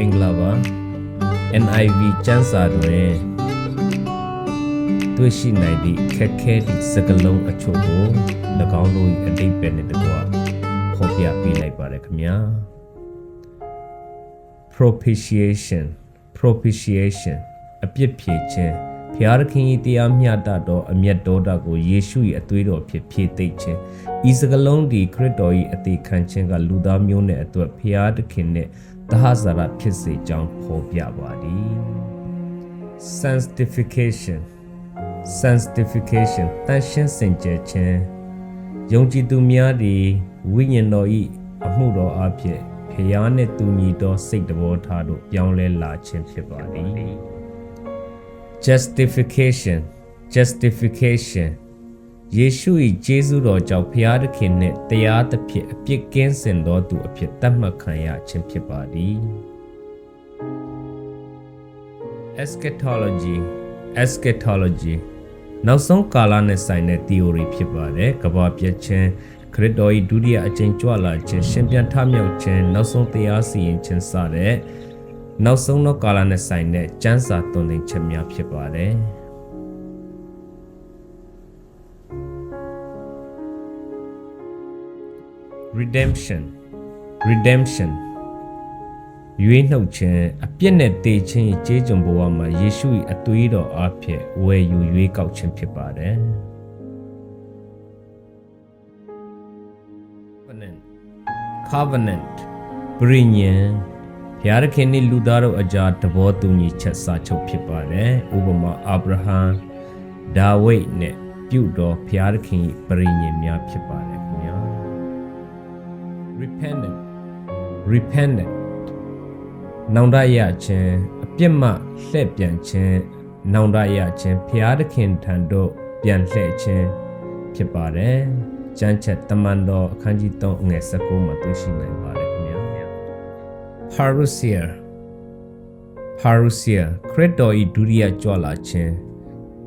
မင်္ဂလာပါ NIV ကျမ်းစာတွင်တွေ့ရှိနိုင်သည့်ခက်ခဲသည့်စကားလုံးအချို့ကို၎င်းတို့၏အတိတ်ပဲနှင့်တကွဖော်ပြပေးလိုက်ပါတယ်ခင်ဗျာ propitiation propitiation အပြစ်ဖြေခြင်းဖျားသခင်၏တရားမျှတသောအမျက်တော်တာကိုယေရှု၏အသွေးတော်ဖြင့်ဖြည့်သိမ့်ခြင်းဤစကလုံးဒီခရစ်တော်၏အသေးခံခြင်းကလူသားမျိုးနဲ့အတွက်ဖျားသခင်နဲ့ သဟဇာရဖြစ်စေကြောင်းဖော်ပြပါသည် sanctification sanctification တန်ရှင်းစင်ကြယ်ခြင်းယုံကြည်သူများသည်ဝိညာဉ်တော်၏အမှုတော်အဖြစ်ဖျားနှင့်တူညီသောစိတ်တော်ထားတို့ပြောင်းလဲလာခြင်းဖြစ်ပါသည် justification justification ယေရှု၏ကျေးဇူးတော်ကြောင့်ဖျားသခင်နှင့်တရားသဖြင့်အပြစ်ကင်းစင်သောသူအဖြစ်သတ်မှတ်ခံရခြင်းဖြစ်ပါသည် eschatology eschatology နောက်ဆုံးကာလနဲ့ဆိုင်တဲ့ theory ဖြစ်ပါတယ်ကမ္ဘာပြည့်ခြင်းခရစ်တော်၏ဒုတိယအကြိမ်ကြွလာခြင်းရှင်ပြန်ထမြောက်ခြင်းနောက်ဆုံးတရားစီရင်ခြင်းစတဲ့နောက်ဆုံးသောကာလနဲ့ဆိုင်တဲ့ကျမ်းစာသွန်သင်ချက်များဖြစ်ပါတယ် redemption redemption ရွေးနှုတ်ခြင်းအပြစ်နဲ့တည်ခြင်း၏ကျေးကျွန်ဘဝမှာယေရှု၏အသွေးတော်အဖြစ်ဝယ်ယူရွေးကောက်ခြင်းဖြစ်ပါတယ် covenant covenant ပြည်ညင်ဘုရားသခင်နှင့်လူသားတို့အကြားတဘောတူညီချက်စာချုပ်ဖြစ်ပါတယ်ဥပမာအာဗြဟံဒါဝိဒ်နဲ့ပြုတော်ဘုရားသခင်၏ပြည်ညင်များဖြစ်ပါတယ်ခင်ဗျာ repentant repentant နောင်တရခြင်းအပြစ်မှလှည့်ပြန်ခြင်းနောင်တရခြင်းဖျားသခင်ထံသို့ပြန်လှည့်ခြင်းဖြစ်ပါတယ်။ကျမ်းချက်တမန်တော်အခန်းကြီး3အငယ်19မှာတွေ့ရှိနိုင်ပါတယ်ခင်ဗျာ။ Parousia Parousia ခရစ်တော်၏ဒုတိယကြွလာခြင်း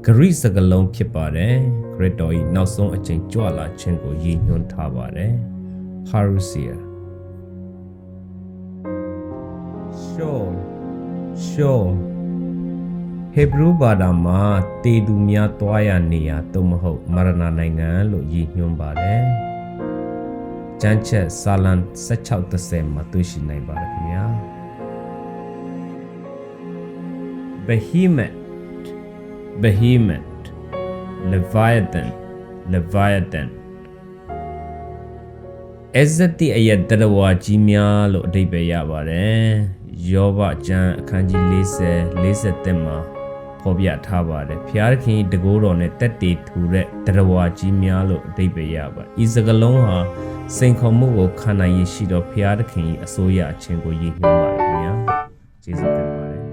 ဂရိစကလုံးဖြစ်ပါတယ်ခရစ်တော်၏နောက်ဆုံးအချိန်ကြွလာခြင်းကိုရည်ညွှန်းထားပါတယ် Parousia sure sure ဟေဘရုဘာသာမှာတေသူများတွားရနေရာသို့မဟုတ်မရဏနိုင်ငံလို့ရည်ညွှန်းပါတယ်။ကျမ်းချက်စာလံ16:30မှာတွေ့ရှိနိုင်ပါတယ်ခင်ဗျာ။ Behemoth Behemoth Leviathan Leviathan အဇတိအယတရဝါကြီးများလို့အဓိပ္ပာယ်ရပါတယ်။ယောဘကျမ်းအခန်းကြီး40 40မှာဖော်ပြထားပါတယ်။ဖျားခင်တကိုးတော်နဲ့တက်တီထူတဲ့တရဝါကြီးများလို့အဓိပ္ပာယ်ရပါတယ်။ဤစကလုံးဟာစိန်ခေါ်မှုကိုခံနိုင်ရရှိသောဖျားခင်၏အစိုးရအချင်းကိုရည်ညွှန်းပါတယ်ခင်ဗျာ။ကျေးဇူးတင်ပါတယ်